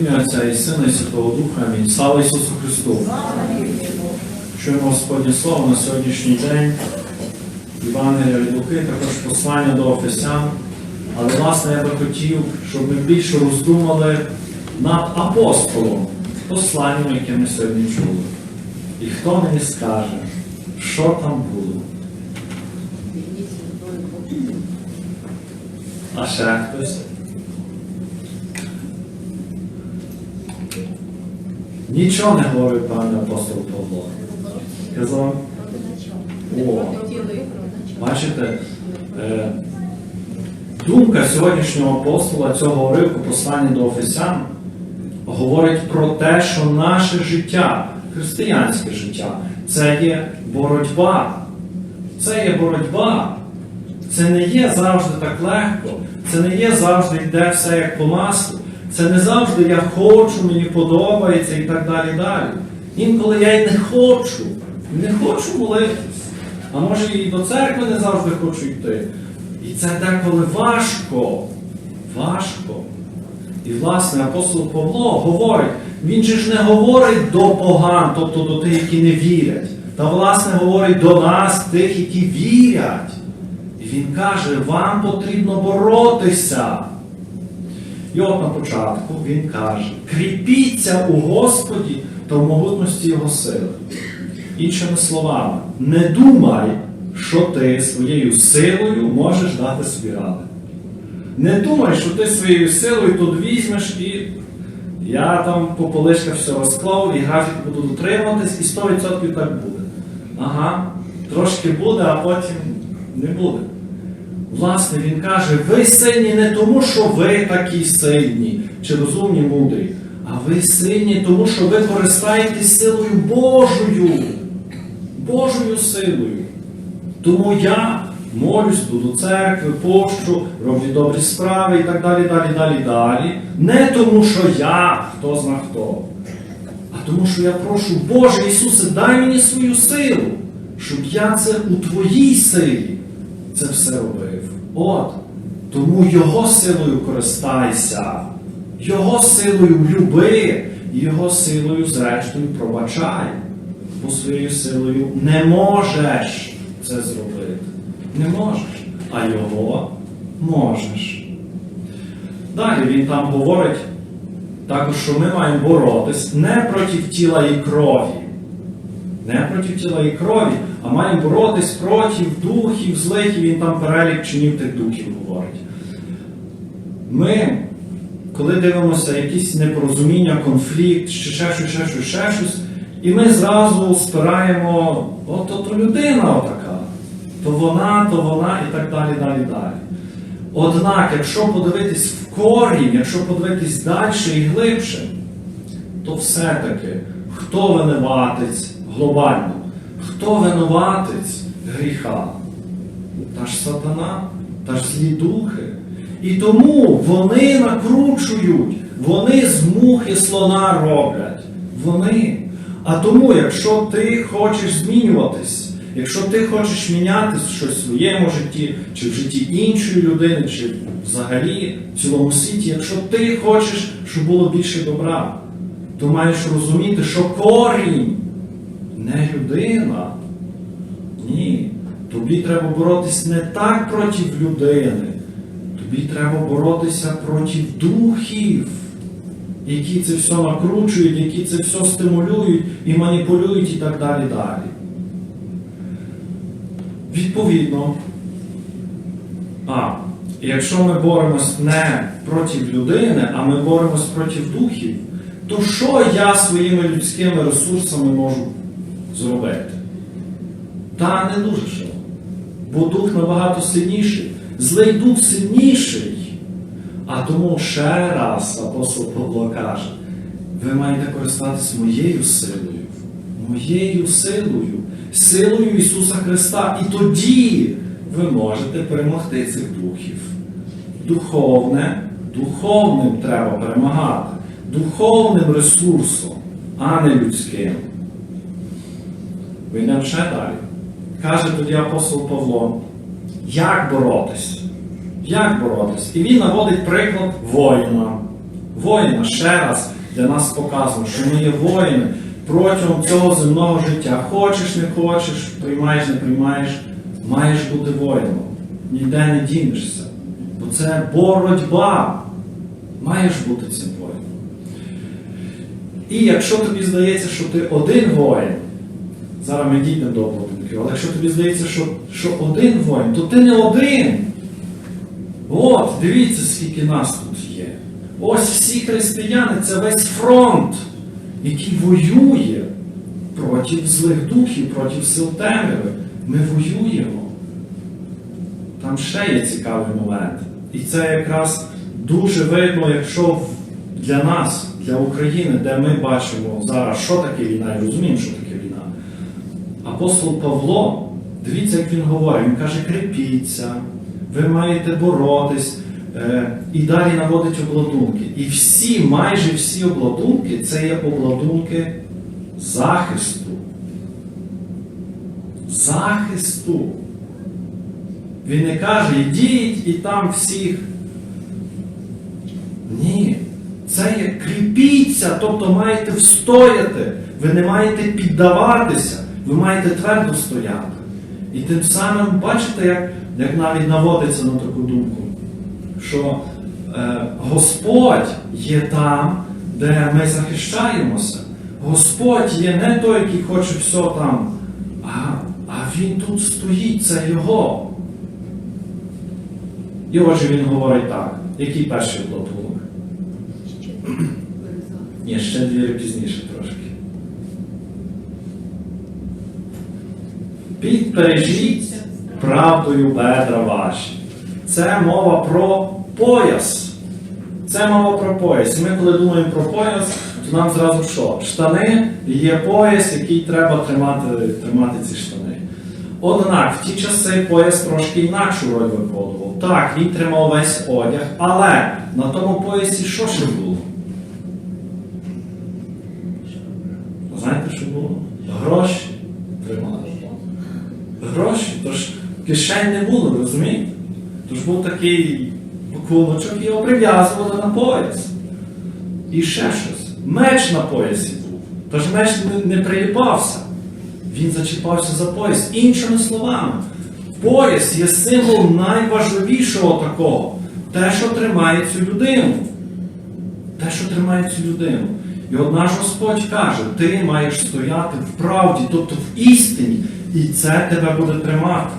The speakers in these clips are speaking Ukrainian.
Ім'я Отця і Сина і Святого Духа. Амінь. Слава Ісусу Христу! Чуємо Господнє Слово на сьогоднішній день. Євангелія від також послання до Офесян. Але, власне, я би хотів, щоб ми більше роздумали над апостолом, посланням, яке ми сьогодні чули. І хто мені скаже, що там було? А ще хтось? Нічого не говорив пане апостол Павло. Казав, о, бачите, е, думка сьогоднішнього апостола цього уривку послання до Офесян говорить про те, що наше життя, християнське життя, це є боротьба. Це є боротьба. Це не є завжди так легко. Це не є завжди йде все як по маслу. Це не завжди я хочу, мені подобається і так далі. далі. Інколи я й не хочу, не хочу молитись. А може і до церкви не завжди хочу йти. І це деколи важко. Важко. І, власне, апостол Павло говорить, він же ж не говорить до поган, тобто до тих, які не вірять. Та, власне, говорить до нас, тих, які вірять. І він каже, вам потрібно боротися. І от на початку він каже: кріпіться у Господі та в могутності Його сили. Іншими словами, не думай, що ти своєю силою можеш дати собі ради. Не думай, що ти своєю силою тут візьмеш і я там по полишках все розклав і графік буду дотримуватись, і 100% так буде. Ага, трошки буде, а потім не буде. Власне, він каже, ви сильні не тому, що ви такі сильні, чи розумні, мудрі, а ви сильні тому, що ви користаєтесь силою Божою. Божою силою. Тому я молюсь, до церкви, пощу, роблю добрі справи і так далі, далі, далі, далі. Не тому, що я хто зна хто, а тому, що я прошу, Боже Ісусе, дай мені свою силу, щоб я це у Твоїй силі це все робив. От. Тому Його силою користайся, Його силою люби, Його силою, зрештою, пробачай. Бо своєю силою не можеш це зробити. Не можеш. А Його можеш. Далі він там говорить також, що ми маємо боротись не проти тіла і крові. Не проти тіла і крові, а маємо боротись проти духів злих, і він там перелік чинів тих духів говорить. Ми, коли дивимося якісь непорозуміння, конфлікт, ще ще щось, ще щось, ще щось, і ми зразу спираємо, от то, людина отака, то вона, то вона і так далі, далі, далі. Однак, якщо подивитись в корінь, якщо подивитись далі і глибше, то все-таки хто винуватець глобально, хто винуватець гріха? Та ж сатана, та ж злі духи. І тому вони накручують, вони з мухи слона роблять. Вони. А тому, якщо ти хочеш змінюватись, якщо ти хочеш міняти щось в своєму житті, чи в житті іншої людини, чи взагалі в цілому світі, якщо ти хочеш, щоб було більше добра, то маєш розуміти, що корінь не людина. Ні. Тобі треба боротися не так проти людини. Тобі треба боротися проти духів, які це все накручують, які це все стимулюють і маніпулюють і так далі далі. Відповідно, а, якщо ми боремось не проти людини, а ми боремось проти духів, то що я своїми людськими ресурсами можу зробити? Та не дуже що. Бо дух набагато сильніший. Злий дух сильніший. А тому ще раз апостол Павло каже, ви маєте користатися моєю силою, моєю силою, силою Ісуса Христа. І тоді ви можете перемогти цих духів. Духовне, духовним треба перемагати, духовним ресурсом, а не людським. Вийдемо ще далі. Каже тоді апостол Павло, як боротись? Як боротись? І він наводить приклад воїна. Воїна ще раз для нас показано, що ми є воїни протягом цього земного життя. Хочеш, не хочеш, приймаєш, не приймаєш, маєш бути воїном. Ніде не дінешся. Бо це боротьба. Маєш бути цим воїном. І якщо тобі здається, що ти один воїн, зараз ми дійдемо до обладунків, але якщо тобі здається, що, що один воїн, то ти не один. От, дивіться, скільки нас тут є. Ось всі християни це весь фронт, який воює проти злих духів, проти сил темряви. Ми воюємо. Там ще є цікавий момент. І це якраз дуже видно, якщо для нас, для України, де ми бачимо зараз, що таке війна, і розуміємо, що таке. Апостол Павло, дивіться, як він говорить, він каже, крепіться, ви маєте боротись. Е, і далі наводить обладунки. І всі, майже всі обладунки це є обладунки захисту. Захисту. Він не каже, йдіть і там всіх. Ні. Це є кріпіться, тобто маєте встояти. Ви не маєте піддаватися, ви маєте твердо стояти. І тим самим бачите, як, як навіть наводиться на таку думку, що е, Господь є там, де ми захищаємося. Господь є не той, який хоче все там, а, а Він тут стоїть, це Його. І отже він говорить так. Який перший обладунок? Ні, ще дві пізніше трошки. Підпережіть правдою бедра ваші. Це мова про пояс. Це мова про пояс. І ми, коли думаємо про пояс, то нам зразу що? Штани є пояс, який треба тримати, тримати ці штани. Однак в ті часи пояс трошки інакшу роль виконував. Так, він тримав весь одяг, але на тому поясі що ще було? Знаєте, що було? Гроші тримали. Гроші, тож кишень не було, розумієте? Тож був такий пакуночок, і його прив'язували на пояс. І ще щось. Меч на поясі був. Тож меч не, не приліпався. Він зачіпався за пояс. Іншими словами, пояс є символ найважливішого такого. Те, що тримає цю людину. Те, що тримає цю людину. І от наш Господь каже, ти маєш стояти в правді, тобто в істині, і це тебе буде тримати.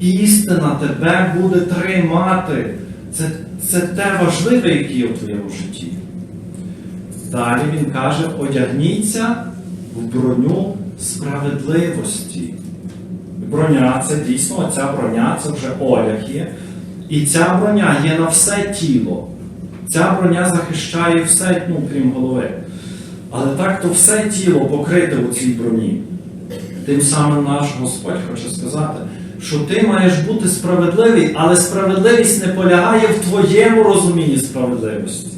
Істина тебе буде тримати. Це, це те важливе, яке є в твоєму житті. Далі він каже: одягніться в броню справедливості. Броня це дійсно, ця броня це вже одяг є. І ця броня є на все тіло. Ця броня захищає все, ну, крім голови. Але так то все тіло покрите у цій броні. Тим самим наш Господь хоче сказати, що ти маєш бути справедливий, але справедливість не полягає в твоєму розумінні справедливості.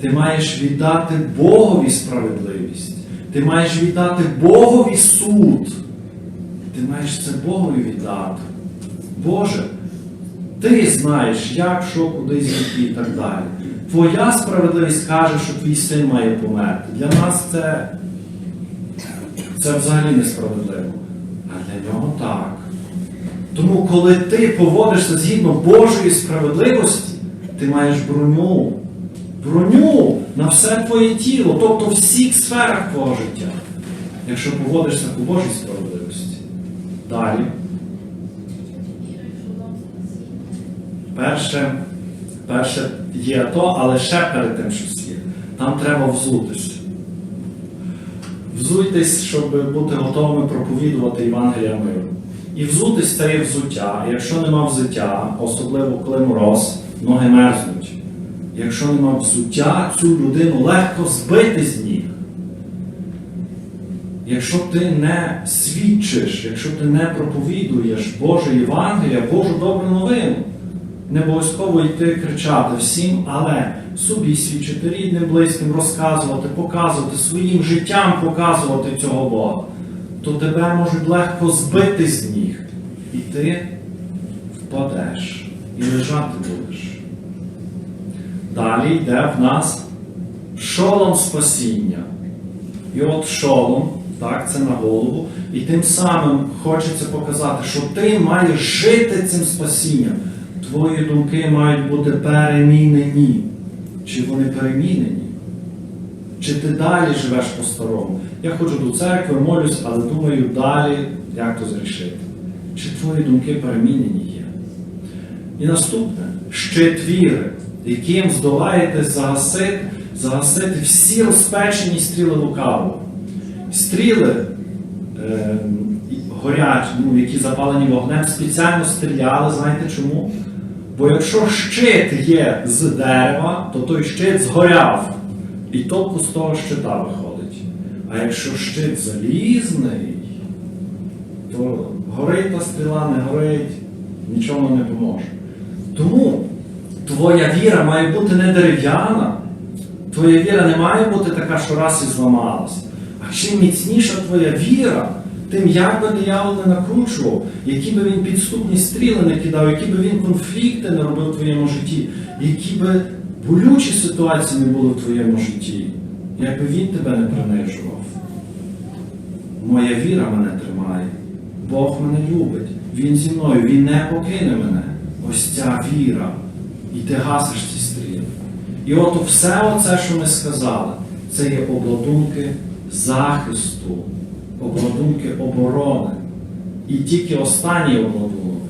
Ти маєш віддати Богові справедливість. Ти маєш віддати Богові суд. Ти маєш це Богові віддати. Боже, ти знаєш, як, що, куди звідки і так далі. Твоя справедливість каже, що твій син має померти. Для нас це, це взагалі несправедливо. А для нього так. Тому, коли ти поводишся згідно Божої справедливості, ти маєш броню. Броню на все твоє тіло, тобто в всіх сферах твого життя, якщо поводишся по Божій справедливості. Далі. Перше, перше є то, але ще перед тим щось є. Там треба взутися. Взуйтесь, щоб бути готовими проповідувати Євангелія миру. І взутись це є взуття. Якщо нема взуття, особливо коли мороз, ноги мерзнуть. Якщо нема взуття, цю людину легко збити з ніг. Якщо ти не свідчиш, якщо ти не проповідуєш Боже Євангелія, Божу добру новину, не обов'язково йти кричати всім, але собі свідчити рідним, близьким, розказувати, показувати, своїм життям показувати цього Бога, то тебе можуть легко збити з ніг. І ти впадеш і лежати будеш. Далі йде в нас шолом спасіння. І от шолом, так, це на голову. І тим самим хочеться показати, що ти маєш жити цим спасінням. Твої думки мають бути перемінені. Чи вони перемінені? Чи ти далі живеш по-старому? Я ходжу до церкви, молюсь, але думаю далі, як то зрішити. Чи твої думки перемінені є? І наступне щит віри, яким здолаєте загасити, загасити всі розпечені стріли лукавого. Стріли е, горять, ну, які запалені вогнем, спеціально стріляли, знаєте чому? Бо якщо щит є з дерева, то той щит згоряв. І толку з того щита виходить. А якщо щит залізний, то горить та стріла, не горить, нічого не поможе. Тому твоя віра має бути не дерев'яна, твоя віра не має бути така, що раз і зламалась. А чим міцніша твоя віра, тим як би диявол не накручував, які би він підступні стріли не кидав, які би він конфлікти не робив в твоєму житті, які би болючі ситуації не були в твоєму житті, якби він тебе не принижував. Моя віра мене тримає, Бог мене любить, Він зі мною, Він не покине мене. Ось ця віра. І ти гасиш ці стріли. І от все оце, що ми сказали, це є обладунки захисту, обладунки оборони. І тільки останній обладунок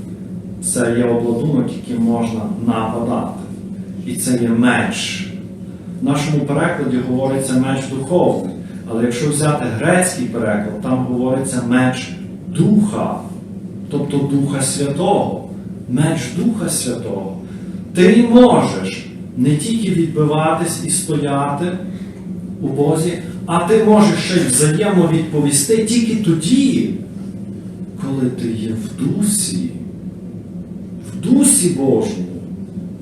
це є обладунок, яким можна нападати. І це є меч. В нашому перекладі говориться меч духовний. Але якщо взяти грецький переклад, там говориться меч Духа, тобто Духа Святого. Меч Духа Святого. Ти можеш не тільки відбиватись і стояти у Бозі, а ти можеш ще взаємовідповісти тільки тоді, коли ти є в дусі, в дусі Божому,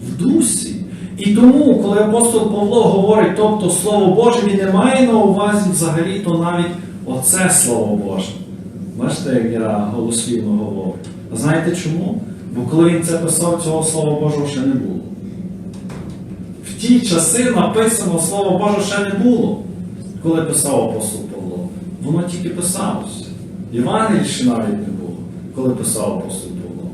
в дусі. І тому, коли апостол Павло говорить, тобто Слово Боже, він не має на увазі взагалі то навіть оце Слово Боже. Бачите, як я голослівно говорю. А знаєте чому? Бо коли він це писав, цього Слова Божого ще не було. В ті часи написано Слово Боже ще не було, коли писав апостол Павло. Воно тільки писалося. Євангелій ще навіть не було, коли писав апостол Павло.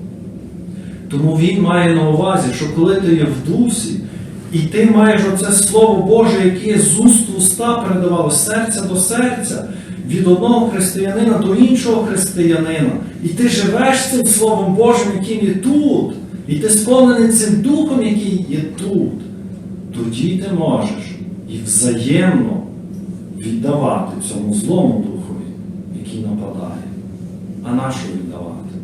Тому він має на увазі, що коли ти є в дусі, і ти маєш оце Слово Боже, яке з уст в уста передавало з серця до серця, від одного християнина до іншого християнина. І ти живеш цим Словом Божим, яким є тут, і ти сповнений цим Духом, який є тут, тоді ти можеш і взаємно віддавати цьому злому духові, який нападає. А на що віддавати?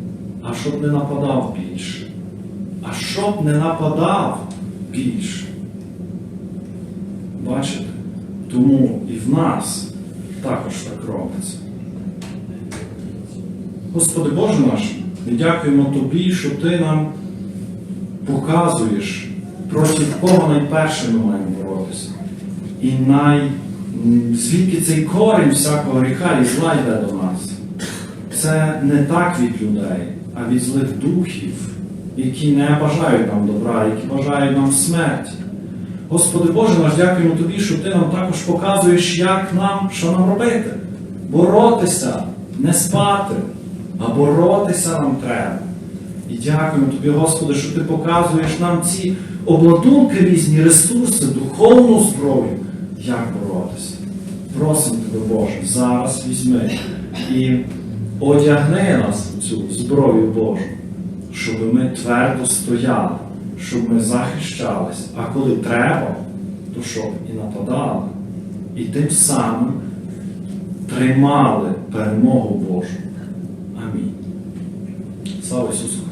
А щоб не нападав більше. А щоб не нападав більше. Бачите? Тому і в нас також так робиться. Господи Боже наш, ми дякуємо Тобі, що Ти нам показуєш, проти кого найперше ми маємо боротися. І най... звідки цей корінь всякого гріха і зла йде до нас. Це не так від людей, а від злих духів, які не бажають нам добра, які бажають нам смерті. Господи Боже наш, дякуємо Тобі, що Ти нам також показуєш, як нам, що нам робити. Боротися, не спати, а боротися нам треба. І дякуємо Тобі, Господи, що Ти показуєш нам ці обладунки різні, ресурси, духовну зброю, як боротися. Просимо Тебе, Боже, зараз візьми і одягни нас в цю зброю Божу, щоб ми твердо стояли, щоб ми захищалися, а коли треба, то щоб і нападали, і тим самим тримали перемогу Божу. Амінь. Слава Ісусу!